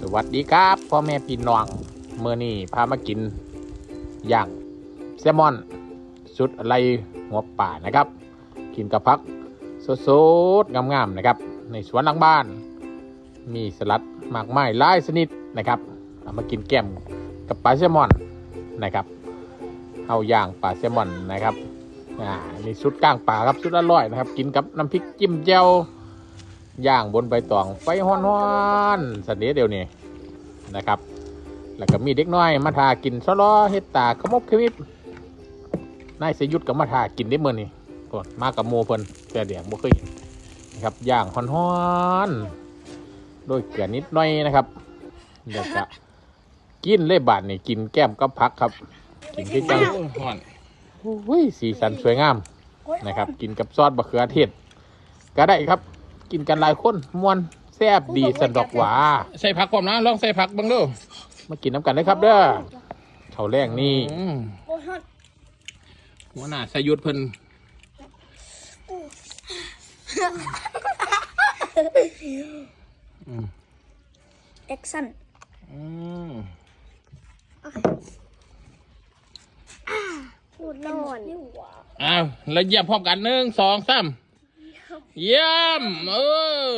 สวัสดีครับพ่อแม่พี่น้องเมื่อนี้พามากินย่างแซลมอนสุดอะไรหัวป่านะครับ กินกับพักสดๆงามๆนะครับ ในสวนหลังบ้าน มีสลัดหมากไม้หลายชนิดนะครับเอามากินแก้มกับปลาแซลมอนนะครับเอาย่างปลาแซลมอนนะครับอ่านี่สุดก้างป่าครับสุดอร่อยนะครับ กินกับน้ำพริกจิ้มแจ่ว ย่างบนใบตองไฟฮ้อนๆสันเดียวเดียวนี้นะครับ แล้วก็มีเด็กน้อยมาทากินซอลอเฮ็ดตาขมบขมิบนายสยุทธก็มาทากินได้เมื่อนี่ก่อนมากับโมเพิ่นแต่เดียงบ่เคยเห็นนะครับย่างฮ้อนๆโดยเกลือนิดหน่อยนะครับเดี๋ยวจะกินเลยบาดนี่กินแก้มกับผักครับ กินที่จังห่อนโอ้ยสีสันสวยงามนะครับ กินกับซอสบะเขือเทศก็ได้ครับ กินกันหลายคนมวนแซ่บดีสันดอกหวาใส่ผักความนะลองใส่ผักบ้างดูมากินน้ำกันเลยครับ เด้อเขาวแรงนี่อืมโอ้ยฮอตหัวหน้าสยุทธเพิ่นแอคชั่นอืมพูดนอนอ้าวแล้วเหยียบพร้อมกันหนึ่งสองสาม เยี่ยมเออ